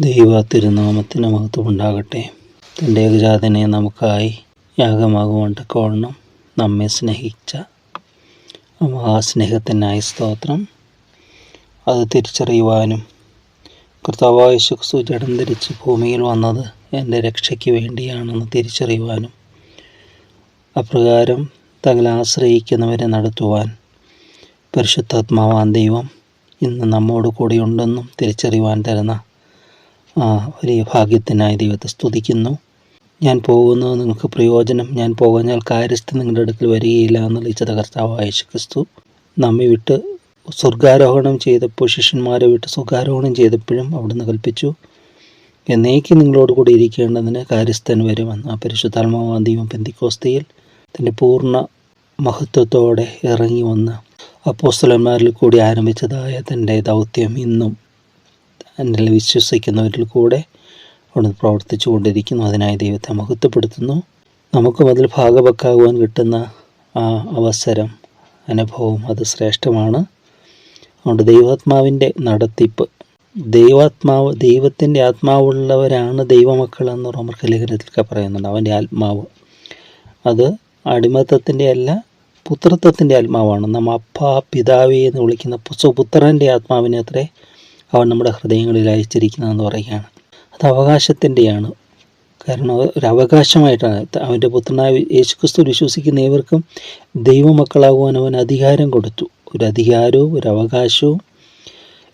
ദൈവ തിരുനാമത്തിന് മഹത്വം ഉണ്ടാകട്ടെ തന്റെ ഏകജാതനെ നമുക്കായി യാഗമാകുവാൻ തക്കവണ്ണം നമ്മെ സ്നേഹിച്ച ആ മഹാസ്നേഹത്തിനായി സ്തോത്രം. അത് തിരിച്ചറിയുവാനും കർത്താവായ ശുക്സു ജഡം ധരിച്ച് ഭൂമിയിൽ വന്നത് എന്റെ രക്ഷയ്ക്ക് വേണ്ടിയാണെന്ന് തിരിച്ചറിയുവാനും അപ്രകാരം തങ്ങളെ ആശ്രയിക്കുന്നവരെ നടത്തുവാൻ പരിശുദ്ധാത്മാവാൻ ദൈവം ഇന്ന് നമ്മോട് കൂടെയുണ്ടെന്നും തിരിച്ചറിയുവാൻ തരുന്ന ആ വലിയ ഭാഗ്യത്തിനായി ദൈവത്തെ സ്തുതിക്കുന്നു. ഞാൻ പോകുന്നത് നിങ്ങൾക്ക് പ്രയോജനം. ഞാൻ പോകഞ്ഞാൽ കാര്യസ്ഥ നിങ്ങളുടെ അടുക്കൽ വരികയില്ല എന്ന് ലിച്ചത കർത്താവായ യേശു ക്രിസ്തു നമ്മെ വിട്ട് സ്വർഗാരോഹണം ചെയ്തപ്പോൾ ശിഷ്യന്മാരെ വിട്ട് സ്വർഗാരോഹണം ചെയ്തപ്പോഴും അവിടുന്ന് കൽപ്പിച്ചു. എന്നേക്ക് നിങ്ങളോട് കൂടി ഇരിക്കേണ്ടതിന് കാര്യസ്ഥൻ വരുമെന്ന് ആ പരിശുദ്ധാത്മാവാന്തിയും ദൈവം പെന്തിക്കോസ്തയിൽ തന്റെ പൂർണ മഹത്വത്തോടെ ഇറങ്ങി വന്ന് അപ്പോസ്തലന്മാരിൽ കൂടി ആരംഭിച്ചതായ തന്റെ ദൗത്യം ഇന്നും എന്നിൽ വിശ്വസിക്കുന്നവരിൽ കൂടെ അവിടുന്ന് പ്രവർത്തിച്ചു കൊണ്ടിരിക്കുന്നു അതിനായി ദൈവത്തെ മഹത്വപ്പെടുത്തുന്നു. നമുക്കും അതിൽ ഭാഗവക്കാകുവാൻ കിട്ടുന്ന ആ അവസരം അനുഭവം അത് ശ്രേഷ്ഠമാണ്. അതുകൊണ്ട് ദൈവാത്മാവിന്റെ നടത്തിപ്പ് ദൈവാത്മാവ് ദൈവത്തിന്റെ ആത്മാവുള്ളവരാണ് ദൈവമക്കൾ എന്ന് റോമർക്ക് ലേഖനത്തിലൊക്കെ പറയുന്നുണ്ട്. അവന്റെ ആത്മാവ് അത് അടിമത്തത്തിന്റെ അല്ല പുത്രത്വത്തിന്റെ ആത്മാവാണ്. നമ്മ അപ്പ പിതാവി എന്ന് വിളിക്കുന്ന സുപുത്രന്റെ ആത്മാവിനെ അത്രേ അവൻ നമ്മുടെ ഹൃദയങ്ങളിൽ അയച്ചിരിക്കുന്നതെന്ന് പറയുകയാണ്. അത് അവകാശത്തിന്റെയാണ്. കാരണം ഒരു അവകാശമായിട്ടാണ്. അവന്റെ പുത്രനായ യേശുക്രിസ്തു വിശ്വസിക്കുന്ന ഏവർക്കും ദൈവമക്കളാകുവാൻ അവൻ അധികാരം കൊടുത്തു. ഒരു അധികാരവും ഒരു അവകാശവും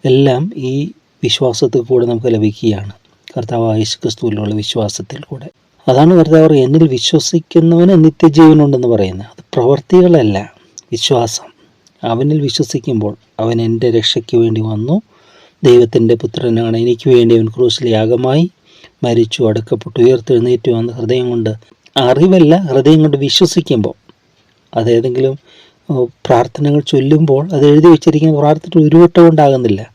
എല്ലാം ഈ വിശ്വാസത്തിൽ കൂടെ നമുക്ക് ലഭിക്കുകയാണ്. കർത്താവ് യേശുക്രിസ്തുവിലുള്ള വിശ്വാസത്തിൽ കൂടെ. അതാണ് കർത്താവ് എന്നിൽ വിശ്വസിക്കുന്നവന് നിത്യജീവനുണ്ടെന്ന് പറയുന്നത്. അത് പ്രവർത്തികളല്ല വിശ്വാസം. അവനിൽ വിശ്വസിക്കുമ്പോൾ അവൻ എന്റെ രക്ഷയ്ക്ക് വേണ്ടി വന്നു. ദൈവത്തിന്റെ പുത്രനാണ്. എനിക്ക് വേണ്ടി അവൻ ക്രൂസിൽ യാഗമായി മരിച്ചു. അടക്കപ്പെട്ടു. ഉയർത്തെഴുന്നേറ്റു വന്ന് ഹൃദയം കൊണ്ട് അറിവല്ല ഹൃദയം കൊണ്ട് വിശ്വസിക്കുമ്പോൾ അതേതെങ്കിലും പ്രാർത്ഥനകൾ ചൊല്ലുമ്പോൾ അത് എഴുതി വെച്ചിരിക്കുന്ന പ്രാർത്ഥന ഉരുവട്ടം ഉണ്ടാകുന്നില്ല.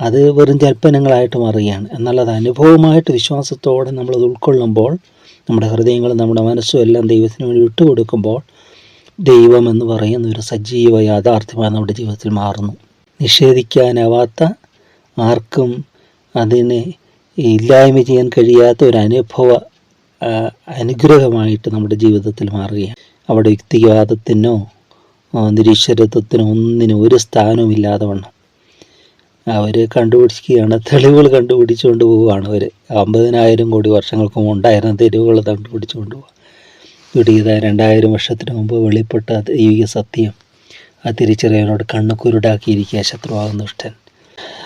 അത് വെറും ജൽപ്പനങ്ങളായിട്ട് മാറുകയാണ്. എന്നാൽ അത് അനുഭവമായിട്ട് വിശ്വാസത്തോടെ നമ്മളത് ഉൾക്കൊള്ളുമ്പോൾ നമ്മുടെ ഹൃദയങ്ങളും നമ്മുടെ മനസ്സും എല്ലാം ദൈവത്തിന് വേണ്ടി വിട്ടുകൊടുക്കുമ്പോൾ ദൈവം എന്ന് പറയുന്ന ഒരു സജീവ യാഥാർത്ഥ്യമായി നമ്മുടെ ജീവിതത്തിൽ മാറുന്നു. നിഷേധിക്കാനാവാത്ത ആർക്കും അതിനെ ഇല്ലായ്മ ചെയ്യാൻ കഴിയാത്ത ഒരു അനുഭവ അനുഗ്രഹമായിട്ട് നമ്മുടെ ജീവിതത്തിൽ മാറുകയാണ്. അവിടെ യുക്തിവാദത്തിനോ നിരീശ്വരത്വത്തിനോ ഒന്നിനും ഒരു സ്ഥാനവും ഇല്ലാതെ വണ്ണം. അവർ കണ്ടുപിടിക്കുകയാണ് തെളിവുകൾ കണ്ടുപിടിച്ചുകൊണ്ട് പോവുകയാണ് അവർ അമ്പതിനായിരം കോടി വർഷങ്ങൾക്ക് മുമ്പുണ്ടായിരുന്ന തെരുവുകൾ കണ്ടുപിടിച്ചുകൊണ്ട് പോവുക. പിടിയത് രണ്ടായിരം വർഷത്തിന് മുമ്പ് വെളിപ്പെട്ട ദൈവിക സത്യം. ആ തിരിച്ചറിയവനോട് കണ്ണ് കുരുടാക്കിയിരിക്കുക ശത്രുവാകുന്ന ദുഷ്ടൻ.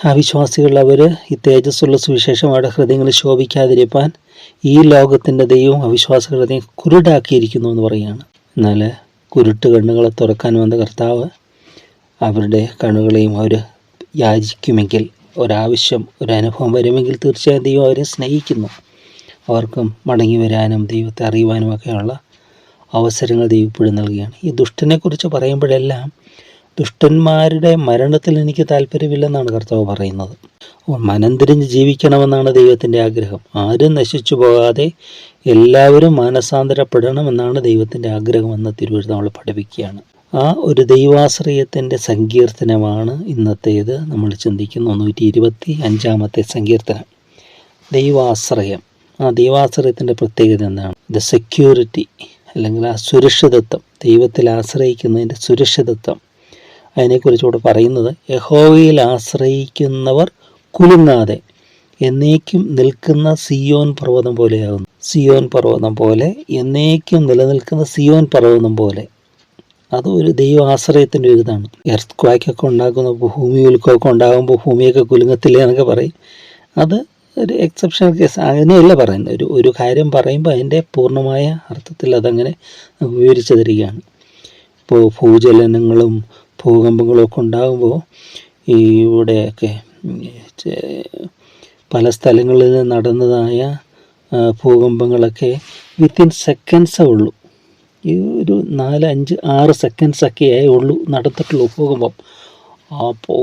അവിശ്വാസികൾ അവർ ഈ തേജസ്സുള്ള സുവിശേഷം അവരുടെ ഹൃദയങ്ങളിൽ ശോഭിക്കാതിരിപ്പാൻ ഈ ലോകത്തിന്റെ ദൈവം അവിശ്വാസികളുടെ ഹൃദയം കുരുടാക്കിയിരിക്കുന്നു എന്ന് പറയുകയാണ്. എന്നാൽ കുരുട്ട് കണ്ണുകളെ തുറക്കാൻ വന്ന കർത്താവ് അവരുടെ കണ്ണുകളെയും അവർ യാചിക്കുമെങ്കിൽ ഒരാവശ്യം ഒരനുഭവം വരുമെങ്കിൽ തീർച്ചയായും ദൈവം അവരെ സ്നേഹിക്കുന്നു. അവർക്കും മടങ്ങി വരാനും ദൈവത്തെ അറിയുവാനും ഒക്കെയുള്ള അവസരങ്ങൾ ദൈവപ്പെടും നൽകുകയാണ്. ഈ ദുഷ്ടനെക്കുറിച്ച് പറയുമ്പോഴെല്ലാം ദുഷ്ടന്മാരുടെ മരണത്തിൽ എനിക്ക് താല്പര്യമില്ലെന്നാണ് കർത്താവ് പറയുന്നത്. മനംതിരിഞ്ഞ് ജീവിക്കണമെന്നാണ് ദൈവത്തിന്റെ ആഗ്രഹം. ആരും നശിച്ചു പോകാതെ എല്ലാവരും മാനസാന്തരപ്പെടണമെന്നാണ് ദൈവത്തിന്റെ ആഗ്രഹമെന്ന് തിരുവഴുത്ത് നമ്മൾ പഠിപ്പിക്കുകയാണ്. ആ ഒരു ദൈവാശ്രയത്തിന്റെ സങ്കീർത്തനമാണ് ഇന്നത്തേത് നമ്മൾ ചിന്തിക്കുന്ന. നൂറ്റി ഇരുപത്തി അഞ്ചാമത്തെ സങ്കീർത്തനം. ദൈവാശ്രയം. ആ ദൈവാശ്രയത്തിന്റെ പ്രത്യേകത എന്താണ്? ദ സെക്യൂരിറ്റി അല്ലെങ്കിൽ ആ സുരക്ഷിതത്വം ദൈവത്തിൽ ആശ്രയിക്കുന്നതിന്റെ സുരക്ഷിതത്വം. അതിനെക്കുറിച്ചുകൂടെ പറയുന്നത് യഹോവയിൽ ആശ്രയിക്കുന്നവർ കുലുങ്ങാതെ എന്നേക്കും നിൽക്കുന്ന സിയോൻ പർവതം പോലെയാകുന്നു. സിയോൻ പർവതം പോലെ എന്നേക്കും നിലനിൽക്കുന്ന സിയോൻ പർവതം പോലെ. അത് ഒരു ദൈവ ആശ്രയത്തിന്റെ ഒരു ഇതാണ് എർത്ത് ക്വാക്കൊക്കെ ഉണ്ടാക്കുന്ന ഭൂമി ഉൽക്കമൊക്കെ ഉണ്ടാകുമ്പോൾ ഭൂമിയൊക്കെ കുലുങ്ങത്തില്ലേ എന്നൊക്കെ പറയും. അത് ഒരു എക്സെപ്ഷണൽ കേസ് അങ്ങനെയല്ല പറയുന്നത്. ഒരു ഒരു കാര്യം പറയുമ്പോൾ അതിന്റെ പൂർണമായ അർത്ഥത്തിൽ അതങ്ങനെ വിവരിച്ചു തരികയാണ് ഇപ്പോൾ ഭൂചലനങ്ങളും ഭൂകമ്പങ്ങളും ഒക്കെ ഉണ്ടാകുമ്പോൾ ഈ ഇവിടെയൊക്കെ പല സ്ഥലങ്ങളിൽ നടന്നതായ ഭൂകമ്പങ്ങളൊക്കെ വിത്തിൻ സെക്കൻഡ്സേ ഉള്ളൂ. ഈ ഒരു നാല് അഞ്ച് ആറ് സെക്കൻഡ്സൊക്കെയേ ഉള്ളൂ നടത്തിട്ടുള്ളൂ ഭൂകമ്പം. അപ്പോൾ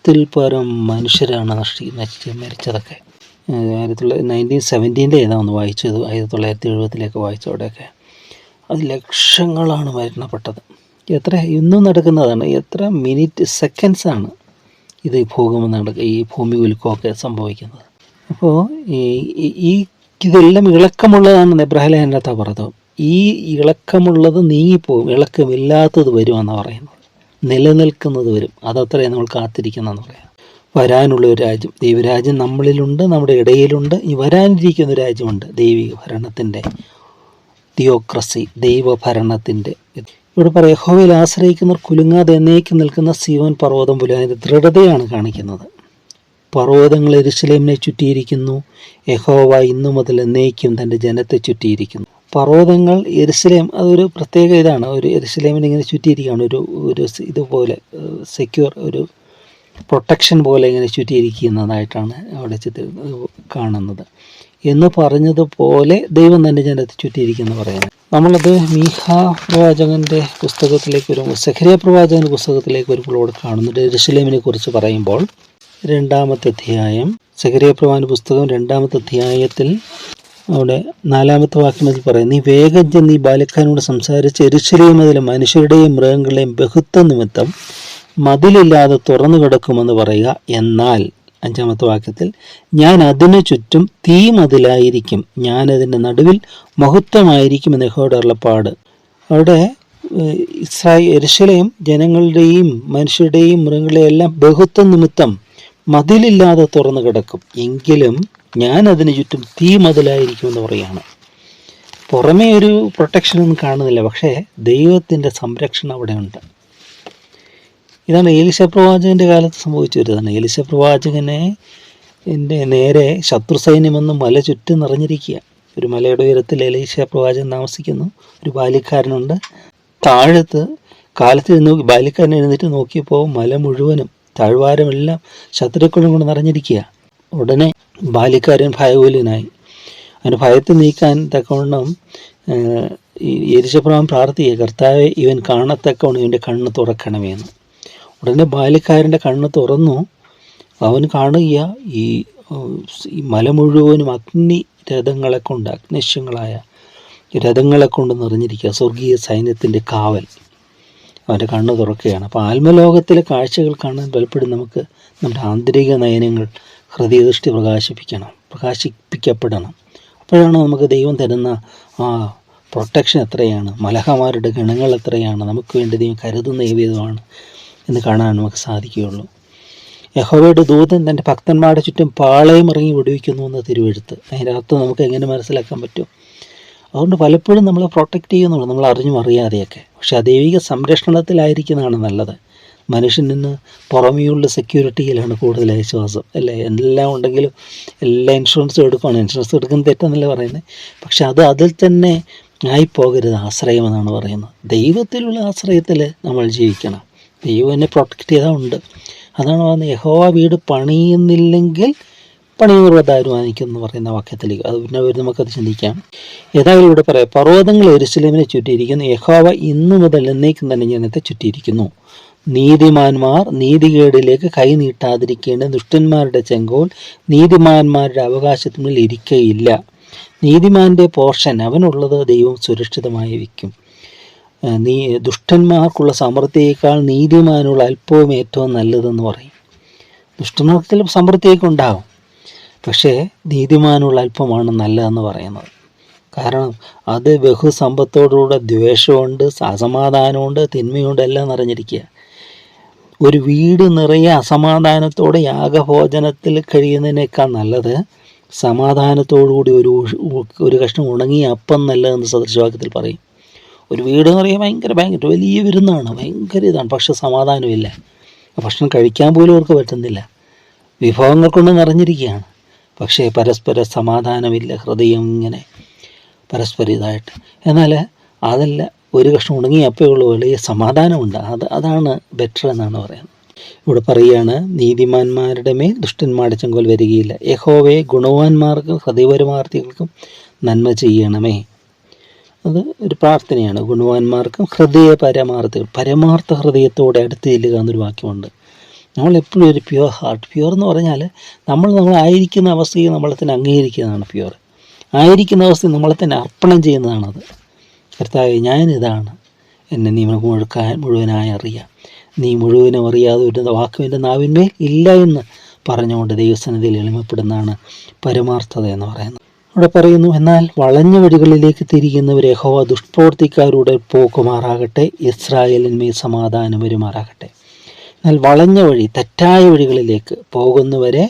ലക്ഷത്തിൽ പരം മനുഷ്യരാണ് നശിച്ച് മരിച്ചതൊക്കെ. ആയിരത്തി തൊള്ളായിരത്തി നയന്റീൻ സെവന്റീന്റെ ഏതാണെന്ന് വായിച്ചത്? ആയിരത്തി തൊള്ളായിരത്തി എഴുപത്തിലേക്ക് വായിച്ചവിടെയൊക്കെ അത് ലക്ഷങ്ങളാണ് മരണപ്പെട്ടത്. എത്ര ഇന്നും നടക്കുന്നതാണ്. എത്ര മിനിറ്റ് സെക്കൻഡ്സാണ് ഇത് ഭൂകമ്പം നടക്കുക ഈ ഭൂമി ഉൽക്കമൊക്കെ സംഭവിക്കുന്നത്. അപ്പോൾ ഈ ഇതെല്ലാം ഇളക്കമുള്ളതാണെന്ന് എബ്രാഹിലേനകത്താണ് പറഞ്ഞത്. ഈ ഇളക്കമുള്ളത് നീങ്ങിപ്പോകും ഇളക്കമില്ലാത്തത് വരുമെന്നാണ് പറയുന്നത്. നിലനിൽക്കുന്നത് വരും അതത്രേ നമ്മൾ കാത്തിരിക്കുന്നതെന്ന് പറയാം. വരാനുള്ള ഒരു രാജ്യം. ദൈവരാജ്യം നമ്മളിലുണ്ട് നമ്മുടെ ഇടയിലുണ്ട്. ഈ വരാനിരിക്കുന്ന രാജ്യമുണ്ട്. ദൈവിക ഭരണത്തിന്റെ തിയോക്രസി ദൈവഭരണത്തിന്റെ. ഇവിടെ പറയാം യഹോവയിൽ ആശ്രയിക്കുന്നവർ കുലുങ്ങാതെ എന്നേക്കും നിൽക്കുന്ന സീവൻ പർവതം പോലെ. അതിന്റെ ദൃഢതയാണ് കാണിക്കുന്നത്. പർവതങ്ങൾ എരിശിലേമിനെ ചുറ്റിയിരിക്കുന്നു. യഹോവ ഇന്നു മുതൽ എന്നേക്കും തന്റെ ജനത്തെ ചുറ്റിയിരിക്കുന്നു. പർവതങ്ങൾ എരുസലേം അതൊരു പ്രത്യേക ഇതാണ്. ഒരു എരുസലേമിനെ ഇങ്ങനെ ചുറ്റിയിരിക്കുകയാണ്. ഒരു ഒരു ഇതുപോലെ സെക്യൂർ ഒരു പ്രൊട്ടക്ഷൻ പോലെ ഇങ്ങനെ ചുറ്റിയിരിക്കുന്നതായിട്ടാണ് അവിടെ ചിത്ര കാണുന്നത്. എന്ന് പറഞ്ഞതുപോലെ ദൈവം തന്നെ ജനത്തെ ചുറ്റിയിരിക്കുന്നു പറയുന്നത്. നമ്മളത് മീഹ പ്രവാചകന്റെ പുസ്തകത്തിലേക്ക് വരുമ്പോൾ സഖരിയ പ്രവാചകന്റെ പുസ്തകത്തിലേക്ക് വരുമ്പോൾ കാണുന്നുണ്ട്. എരുസലേമിനെ കുറിച്ച് പറയുമ്പോൾ രണ്ടാമത്തെ അധ്യായം സഖരിയ പ്രവാചകന്റെ പുസ്തകം രണ്ടാമത്തെ അധ്യായത്തിൽ അവിടെ നാലാമത്തെ വാക്യം അതിൽ പറയും നീ വേഗം ചെന്ന് ഈ ബാലക്കാരനോട് സംസാരിച്ച് എരിശിലെയും അതിലെ മനുഷ്യരുടെയും മൃഗങ്ങളുടെയും ബഹുത്വ നിമിത്തം മതിലില്ലാതെ തുറന്നു കിടക്കുമെന്ന് പറയുക. എന്നാൽ അഞ്ചാമത്തെ വാക്യത്തിൽ ഞാൻ അതിനു ചുറ്റും തീ മതിലായിരിക്കും. ഞാൻ അതിന്റെ നടുവിൽ മഹത്വമായിരിക്കും എന്ന് യഹോയുടെ അരുളപ്പാട്. അവിടെ ഇസ്രായി ഇസ്രായേൽ എരുശലേം ജനങ്ങളുടെയും മനുഷ്യരുടെയും മൃഗങ്ങളുടെയും എല്ലാം ബഹുത്വ നിമിത്തം മതിലില്ലാതെ തുറന്നു കിടക്കും. എങ്കിലും ഞാൻ അതിന് ചുറ്റും തീ മതിലായിരിക്കുമെന്ന് പറയുകയാണ്. പുറമേ ഒരു പ്രൊട്ടക്ഷനൊന്നും കാണുന്നില്ല. പക്ഷേ ദൈവത്തിന്റെ സംരക്ഷണം അവിടെ ഉണ്ട് ഇതാണ് ഏലിശ പ്രവാചകന്റെ കാലത്ത് സംഭവിച്ചു വരുന്നതാണ് ഏലിശ പ്രവാചകനെ എന്റെ നേരെ ശത്രു സൈന്യമെന്ന് മല ചുറ്റും നിറഞ്ഞിരിക്കുക. ഒരു മലയുടെ ഉയരത്തിൽ ഏലീശ പ്രവാചകൻ താമസിക്കുന്നു. ഒരു ബാല്യക്കാരനുണ്ട്. താഴത്ത് കാലത്ത് നോക്കി ബാല്യക്കാരൻ എഴുന്നേറ്റ് നോക്കിയപ്പോൾ മല മുഴുവനും താഴ്വാരമെല്ലാം ശത്രുക്കളും കൊണ്ട് നിറഞ്ഞിരിക്കുക. ഉടനെ ബാല്യക്കാരൻ ഭയകൂലനായി അവന് ഭയത്തെ നീക്കാൻ തക്കവണ്ണം എരിശപ്രഭം പ്രാർത്ഥിക്കുക. കർത്താവെ ഇവൻ കാണത്തക്കവണ്ണം ഇവന്റെ കണ്ണ് തുറക്കണമെന്ന്. ഉടനെ ബാല്യക്കാരന്റെ കണ്ണ് തുറന്നു. അവൻ കാണുക ഈ മല മുഴുവനും അഗ്നി രഥങ്ങളെ കൊണ്ട് അഗ്നിശ്യങ്ങളായ രഥങ്ങളെ കൊണ്ട് നിറഞ്ഞിരിക്കുക. സ്വർഗീയ സൈന്യത്തിന്റെ കാവൽ. അവന്റെ കണ്ണ് തുറക്കുകയാണ്. അപ്പോൾ ആത്മലോകത്തിലെ കാഴ്ചകൾ കാണാൻ പലപ്പോഴും നമുക്ക് നമ്മുടെ ആന്തരിക നയനങ്ങൾ ഹൃദയദൃഷ്ടി പ്രകാശിപ്പിക്കണം പ്രകാശിപ്പിക്കപ്പെടണം. അപ്പോഴാണ് നമുക്ക് ദൈവം തരുന്ന ആ പ്രൊട്ടക്ഷൻ എത്രയാണ് മലഹമാരുടെ ഗണങ്ങൾ എത്രയാണ് നമുക്ക് വേണ്ടി ദൈവം കരുതുന്ന ഏവിധമാണ് എന്ന് കാണാൻ നമുക്ക് സാധിക്കുകയുള്ളൂ. യഹോവയുടെ ദൂതൻ തന്റെ ഭക്തന്മാരുടെ ചുറ്റും പാളയം ഇറങ്ങി ഒടിവിക്കുന്നു എന്ന് തിരുവെഴുത്ത്. അതിന്റെ അർത്ഥം നമുക്ക് എങ്ങനെ മനസ്സിലാക്കാൻ പറ്റും? അതുകൊണ്ട് പലപ്പോഴും നമ്മളെ പ്രൊട്ടക്റ്റ് ചെയ്യുന്നുള്ളൂ. നമ്മൾ അറിഞ്ഞും അറിയാതെയൊക്കെ. പക്ഷെ ആ ദൈവിക സംരക്ഷണത്തിലായിരിക്കുന്നതാണ് നല്ലത്. മനുഷ്യന് പുറമെയുള്ള സെക്യൂരിറ്റിയിലാണ് കൂടുതൽ വിശ്വാസം. അല്ലേ? എല്ലാം ഉണ്ടെങ്കിലും എല്ലാ ഇൻഷുറൻസും എടുക്കുകയാണ് ഇൻഷുറൻസ് എടുക്കുന്നത് തെറ്റെന്നല്ല പറയുന്നത്. പക്ഷെ അത് അതിൽ തന്നെ ആയിപ്പോകരുത്. ആശ്രയം എന്നാണ് പറയുന്നത്. ദൈവത്തിലുള്ള ആശ്രയത്തിൽ നമ്മൾ ജീവിക്കണം. ദൈവം എന്നെ പ്രൊട്ടക്റ്റ് ചെയ്താൽ ഉണ്ട്. അതാണ് പറയുന്നത്. യഹോവ വീട് പണിയുന്നില്ലെങ്കിൽ പണിയുന്നവർ തീരുമാനിക്കും എന്ന് പറയുന്ന വാക്യത്തിലേക്ക് അത് പിന്നെ വരും നമുക്കത് ചിന്തിക്കാം. ഏതായാലും ഇവിടെ പറയാം പർവതങ്ങൾ എരുസലേമിനെ ചുറ്റിയിരിക്കുന്നു. യഹോവ ഇന്നു മുതൽ എന്നേക്കും തന്നെ ജനത്തെ ചുറ്റിയിരിക്കുന്നു. നീതിമാന്മാർ നീതികേടിലേക്ക് കൈ നീട്ടാതിരിക്കേണ്ട ദുഷ്ടന്മാരുടെ ചെങ്കോൽ നീതിമാന്മാരുടെ അവകാശത്തിനുള്ളിൽ ഇരിക്കയില്ല. നീതിമാന്റെ പോർഷൻ അവനുള്ളത് ദൈവം സുരക്ഷിതമായി വയ്ക്കും. നീ ദുഷ്ടന്മാർക്കുള്ള സമൃദ്ധിയേക്കാൾ നീതിമാനുള്ള അല്പവും ഏറ്റവും നല്ലതെന്ന് പറയും. ദുഷ്ടന്മാർക്ക് ചിലപ്പോൾ സമൃദ്ധിയൊക്കെ ഉണ്ടാകും പക്ഷേ നീതിമാനുള്ള അല്പമാണ് നല്ലതെന്ന് പറയുന്നത്. കാരണം അത് ബഹുസമ്പത്തോടുകൂടെ ദ്വേഷമുണ്ട് അസമാധാനമുണ്ട് തിന്മയുണ്ട് എല്ലാം നിറഞ്ഞിരിക്കുക. ഒരു വീട് നിറയെ അസമാധാനത്തോടെ യാഗഭോജനത്തിൽ കഴിയുന്നതിനേക്കാൾ നല്ലത് സമാധാനത്തോടുകൂടി ഒരു ഒരു കഷ്ണം ഉണങ്ങിയ അപ്പം നല്ലതെന്ന് സദൃശവാക്യത്തിൽ പറയും. ഒരു വീട് എന്ന് പറയുമ്പോൾ ഭയങ്കര ഭയങ്കര വലിയ വിരുന്നാണ് ഭയങ്കര ഇതാണ്. പക്ഷെ സമാധാനമില്ല. ഭക്ഷണം കഴിക്കാൻ പോലും അവർക്ക് പറ്റുന്നില്ല. വിഭവങ്ങൾ കൊണ്ട് നിറഞ്ഞിരിക്കുകയാണ്. പക്ഷേ പരസ്പര സമാധാനമില്ല ഹൃദയം ഇങ്ങനെ പരസ്പരം ഇതായിട്ട്. എന്നാൽ അതല്ല ഒരു കഷ്ണം ഉണങ്ങി അപ്പോൾ ഉള്ളൂ വലിയ സമാധാനമുണ്ട്. അത് അതാണ് ബെറ്റർ എന്നാണ് പറയുന്നത്. ഇവിടെ പറയുകയാണ് നീതിമാന്മാരുടെ മേൽ ദുഷ്ടന്മാരുടെ ചെങ്കോൽ വരികയില്ല. യഹോവയെ ഗുണവാന്മാർക്കും ഹൃദയപരമാർത്ഥികൾക്കും നന്മ ചെയ്യണമേ. അത് ഒരു പ്രാർത്ഥനയാണ്. ഗുണവാന്മാർക്കും ഹൃദയ പരമാർത്ഥികൾ പരമാർത്ഥ ഹൃദയത്തോടെ അടുത്ത് ചെല്ലുക എന്നൊരു വാക്യമുണ്ട്. നമ്മൾ എപ്പോഴും ഒരു പ്യുവർ ഹാർട്ട് പ്യുവർ എന്ന് പറഞ്ഞാൽ നമ്മൾ നമ്മളായിരിക്കുന്ന അവസ്ഥയെ നമ്മളെ തന്നെ അംഗീകരിക്കുന്നതാണ് പ്യുവർ ആയിരിക്കുന്ന അവസ്ഥയിൽ നമ്മളെ തന്നെ അർപ്പണം ചെയ്യുന്നതാണത്. കർത്താവ് ഞാനിതാണ് എന്നെ നീ മുഴുക്കാൻ മുഴുവനായി അറിയാം. നീ മുഴുവനും അറിയാതെ വരുന്ന വാക്കും എന്റെ നാവിന്മേൽ ഇല്ല എന്ന് പറഞ്ഞുകൊണ്ട് ദൈവസന്നിധിയിൽ എളിമപ്പെടുന്നതാണ് പരമാർത്ഥത എന്ന് പറയുന്നത്. അവിടെ പറയുന്നു എന്നാൽ വളഞ്ഞ വഴികളിലേക്ക് തിരിയുന്നവർ യഹോവ ദുഷ്പ്രവർത്തിക്കാരുടെ പോക്കുമാറാകട്ടെ ഇസ്രായേലിന്മേൽ സമാധാനം വരുമാറാകട്ടെ. എന്നാൽ വളഞ്ഞ വഴി തെറ്റായ വഴികളിലേക്ക് പോകുന്നവരെ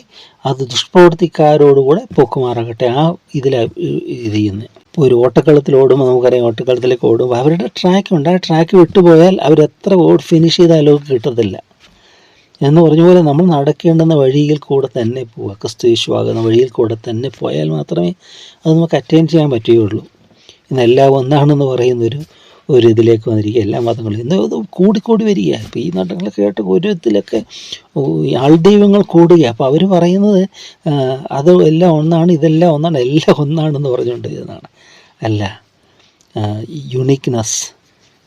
അത് ദുഷ്പ്രവർത്തിക്കാരോടുകൂടെ പോക്കുമാറാകട്ടെ. ആ ഇതിലാണ് ഇത് ചെയ്യുന്നത് ഇപ്പോൾ ഒരു ഓട്ടക്കളത്തിൽ ഓടുമ്പോൾ നമുക്കറിയാം ഓട്ടക്കളത്തിലേക്ക് ഓടുമ്പോൾ അവരുടെ ട്രാക്ക് ഉണ്ട്. ആ ട്രാക്ക് വിട്ടുപോയാൽ അവർ എത്ര ഓട് ഫിനിഷ് ചെയ്താലും കിട്ടത്തില്ല. എന്ന് പറഞ്ഞ പോലെ നമ്മൾ നടക്കേണ്ടുന്ന വഴിയിൽ കൂടെ തന്നെ പോവുക. ക്രിസ്തു യേശുവാകുന്ന വഴിയിൽ കൂടെ തന്നെ പോയാൽ മാത്രമേ അത് നമുക്ക് അറ്റൈൻ ചെയ്യാൻ പറ്റുകയുള്ളൂ. ഇന്നെല്ലാം ഒന്നാണെന്ന് പറയുന്നൊരു ഒരു ഇതിലേക്ക് വന്നിരിക്കുക. എല്ലാ മതങ്ങളും. ഇന്ന് കൂടിക്കൂടി വരിക. ഇപ്പോൾ ഈ നാട്ടുകളൊക്കെ കേട്ട് ഒരു ഇതിലൊക്കെ ആൾദൈവങ്ങൾ കൂടുക. അപ്പോൾ അവർ പറയുന്നത് അത് എല്ലാം ഒന്നാണ് ഇതെല്ലാം ഒന്നാണ് എല്ലാം ഒന്നാണെന്ന് പറഞ്ഞുകൊണ്ട് എന്നാണ് അല്ല യുണീക്ക്നെസ്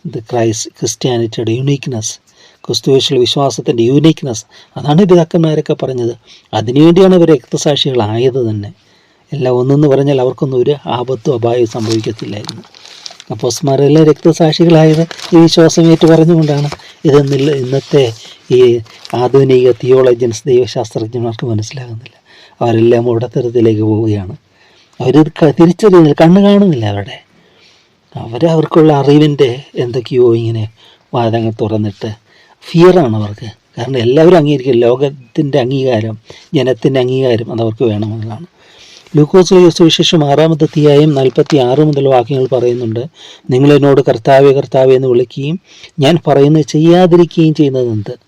ദ ക്രൈസ് ക്രിസ്ത്യാനിറ്റിയുടെ യുണീക്ക്നെസ് ക്രിസ്തുവേശുള്ള വിശ്വാസത്തിന്റെ യൂണിക്നെസ് അതാണ് പിതാക്കന്മാരൊക്കെ പറഞ്ഞത്. അതിനുവേണ്ടിയാണ് ഇവർ രക്തസാക്ഷികളായത് തന്നെ. എല്ലാം ഒന്നെന്ന് പറഞ്ഞാൽ അവർക്കൊന്നും ഒരു ആപത്തും അപായവും സംഭവിക്കത്തില്ലായിരുന്നു. അപ്പോസ്മാരെല്ലാം രക്തസാക്ഷികളായത് ഈ വിശ്വാസമേറ്റ് പറഞ്ഞുകൊണ്ടാണ് ഇതെന്നില്ല ഇന്നത്തെ ഈ ആധുനിക തിയോളജിയൻസ് ദൈവശാസ്ത്രജ്ഞന്മാർക്ക് മനസ്സിലാകുന്നില്ല. അവരെല്ലാം ഉടത്തരത്തിലേക്ക് പോവുകയാണ്. അവരിത് തിരിച്ചറിയുന്നില്ല കണ്ണ് കാണുന്നില്ല അവരുടെ. അവർ അവർക്കുള്ള അറിവിന്റെ എന്തൊക്കെയോ ഇങ്ങനെ വാദങ്ങൾ തുറന്നിട്ട് ഫിയറാണ് അവർക്ക്. കാരണം എല്ലാവരും അംഗീകരിക്കും. ലോകത്തിന്റെ അംഗീകാരം ജനത്തിന്റെ അംഗീകാരം അതവർക്ക് വേണമെന്നതാണ് ലൂക്കോസ് സുവിശേഷം ആറാമത്തെ അധ്യായം നാൽപ്പത്തി ആറ് മുതൽ വാക്യങ്ങൾ പറയുന്നുണ്ട്. നിങ്ങൾ എന്നോട് കർത്താവെ കർത്താവെ എന്ന് വിളിക്കുകയും ഞാൻ പറയുന്നത് ചെയ്യാതിരിക്കുകയും ചെയ്യുന്നത് എന്ത്?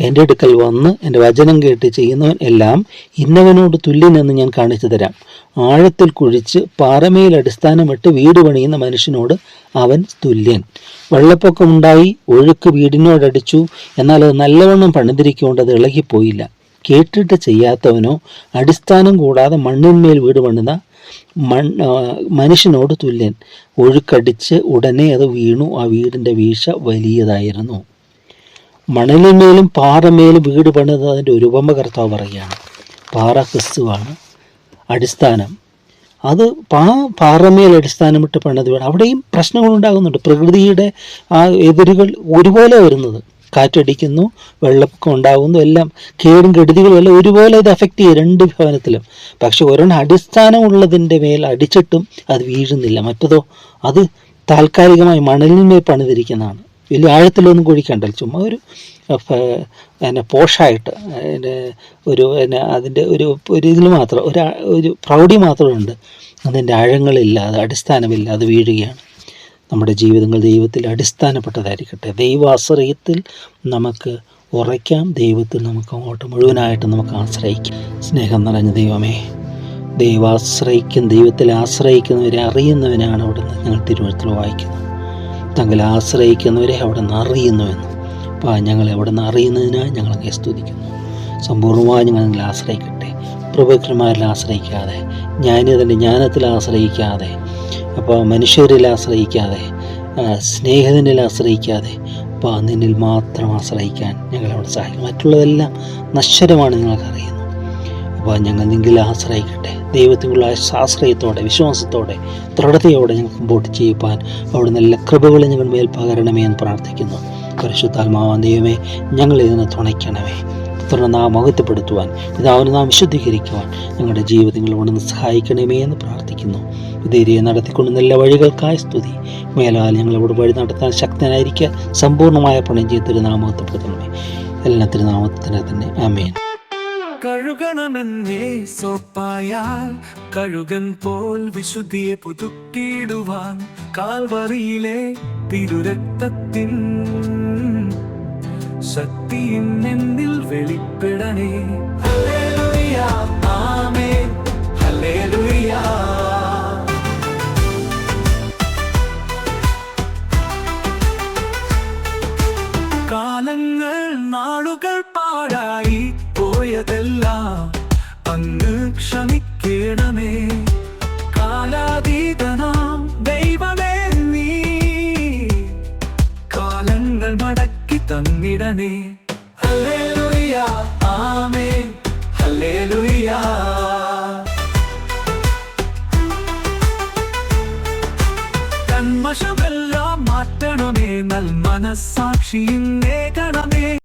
എന്റെ അടുക്കൽ വന്ന് എന്റെ വചനം കേട്ട് ചെയ്യുന്നവൻ എല്ലാം ഇന്നവനോട് തുല്യനെന്ന് ഞാൻ കാണിച്ചു തരാം. ആഴത്തിൽ കുഴിച്ച് പാറമേൽ അടിസ്ഥാനമിട്ട് വീട് പണിയുന്ന മനുഷ്യനോട് അവൻ തുല്യൻ. വെള്ളപ്പൊക്കമുണ്ടായി ഒഴുക്ക് വീടിനോടടിച്ചു. എന്നാൽ അത് നല്ലവണ്ണം പണിതിരിക്കൊണ്ട് അത് ഇളകിപ്പോയില്ല. കേട്ടിട്ട് ചെയ്യാത്തവനോ അടിസ്ഥാനം കൂടാതെ മണ്ണിന്മേൽ വീട് പണിത മൺ മനുഷ്യനോട് തുല്യൻ. ഒഴുക്കടിച്ച് ഉടനെ അത് വീണു. ആ വീടിന്റെ വീഴ്ച വലിയതായിരുന്നു. മണലിന്മേലും പാറമേലും വീട് പണിതതിന്റെ ഒരു ഉപമ കർത്താവ് പറയുകയാണ്. പാറ ക്രിസ്തുവാണ്. അടിസ്ഥാനം. അത് പാ പാറമേൽ അടിസ്ഥാനമിട്ട് പണിത് വീട് അവിടെയും പ്രശ്നങ്ങളുണ്ടാകുന്നുണ്ട്. പ്രകൃതിയുടെ ആ എതിരുകൾ ഒരുപോലെ വരുന്നത്. കാറ്റടിക്കുന്നു വെള്ളപ്പൊക്കം ഉണ്ടാകുന്നു എല്ലാം കേടും കെടുതികളും എല്ലാം ഒരുപോലെ ഇത് അഫക്റ്റ് ചെയ്യും രണ്ട് ഭവനത്തിലും. പക്ഷെ ഒരെണ്ണം അടിസ്ഥാനമുള്ളതിന്റെ മേൽ അടിച്ചിട്ടും അത് വീഴുന്നില്ല. മറ്റതോ അത് താൽക്കാലികമായി മണലിന്മേൽ പണിതിരിക്കുന്നതാണ്. വലിയ ആഴത്തിലൊന്നും കുഴിക്കണ്ടല്ലോ. ചുമ്മാ ഒരു എന്നെ പോഷായിട്ട് അതിന്റെ ഒരു എന്നെ അതിന്റെ ഒരു ഒരു ഇതിൽ മാത്രം ഒരു ഒരു പ്രൗഢി മാത്രമുണ്ട്. അതിന്റെ ആഴങ്ങളില്ല അത് അടിസ്ഥാനമില്ല അത് വീഴുകയാണ്. നമ്മുടെ ജീവിതങ്ങൾ ദൈവത്തിൽ അടിസ്ഥാനപ്പെട്ടതായിരിക്കട്ടെ. ദൈവാശ്രയത്തിൽ നമുക്ക് ഉറയ്ക്കാം. ദൈവത്തിൽ നമുക്ക് അങ്ങോട്ട് മുഴുവനായിട്ട് നമുക്ക് ആശ്രയിക്കാം. സ്നേഹം നിറഞ്ഞ ദൈവമേ ദൈവാശ്രയിക്കും ദൈവത്തിൽ ആശ്രയിക്കുന്നവരെ അറിയുന്നവനാണ് അവിടുന്ന് ഞങ്ങൾ തിരുവഴുത്തിൽ വായിക്കുന്നത്. തങ്ങൾ ആശ്രയിക്കുന്നവരെ അവിടെ നിന്ന് അറിയുന്നുവെന്ന് അപ്പോൾ ഞങ്ങൾ എവിടെ നിന്ന് അറിയുന്നതിനായി ഞങ്ങളൊക്കെ സ്തുതിക്കുന്നു. സമ്പൂർണമായി ഞങ്ങൾ നിങ്ങളെ ആശ്രയിക്കട്ടെ. പ്രഭുക്കന്മാരിൽ ആശ്രയിക്കാതെ ജ്ഞാനിതന്റെ ജ്ഞാനത്തിൽ ആശ്രയിക്കാതെ അപ്പോൾ മനുഷ്യരിൽ ആശ്രയിക്കാതെ സ്നേഹത്തിനിൽ ആശ്രയിക്കാതെ അപ്പോൾ നിന്നിൽ മാത്രം ആശ്രയിക്കാൻ ഞങ്ങളവിടെ സഹായിക്കും. മറ്റുള്ളതെല്ലാം നശ്വരമാണ് നിങ്ങൾക്കറിയുന്നത് അപ്പോൾ ഞങ്ങൾ നിങ്ങളിൽ ആശ്രയിക്കട്ടെ. ദൈവത്തിനുള്ള ആശ്രയത്തോടെ വിശ്വാസത്തോടെ ദൃഢതയോടെ ഞങ്ങൾക്ക് മുമ്പോട്ട് ചെയ്യുവാൻ അവിടെ നല്ല കൃപകളെ ഞങ്ങൾ മേൽ പകരണമേ എന്ന് പ്രാർത്ഥിക്കുന്നു. പരിശുദ്ധാത്മാവാൻ ദൈവമേ ഞങ്ങൾ ഇതിനെ തുണയ്ക്കണമേ. പുത്രനെ നാം മഹത്വപ്പെടുത്തുവാൻ പിതാവിനെ നാം വിശുദ്ധീകരിക്കുവാൻ ഞങ്ങളുടെ ജീവിതങ്ങൾ ഒന്ന് സഹായിക്കണമേ എന്ന് പ്രാർത്ഥിക്കുന്നു. ധൈര്യം നടത്തിക്കൊണ്ടുന്ന നല്ല വഴികൾക്കായ സ്തുതി. മേലാൽ ഞങ്ങളോട് വഴി നടത്താൻ ശക്തനായിരിക്കുക സമ്പൂർണമായ പണം ചെയ്ത് തിരുനാമത്വപ്പെടുത്തണമേ എല്ലാ തിരുനാമത്തിന് തന്നെ അമേൻ കഴുകണമെന്നേ സോപ്പായാൽ കഴുകൻ പോൽ വിശുദ്ധിയെ പുതുക്കിയിടുവാൻ കാൽവറിയിലെ തിരുരക്തത്തിൻ ശക്തിയിൻ എന്നിൽ വെളിപ്പെടണേ. ഹല്ലേലൂയ, ആമേൻ, ഹല്ലേലൂയ. കാലങ്ങൾ നാളുകൾ പാടായി പോയതെല്ലാം അങ്ങ് ക്ഷമിക്കണമേ. കാലാതീതനാം ദൈവമേ നീ. കാലങ്ങൾ മടക്കി തന്നിടണേ. ഹല്ലേലൂയ ആമേൻ. ഹല്ലേലൂയ. കന്മഷമെല്ലാം മാറ്റണോ ദൈവമേ നൽ മനസ്സാക്ഷിയും നേകണമേ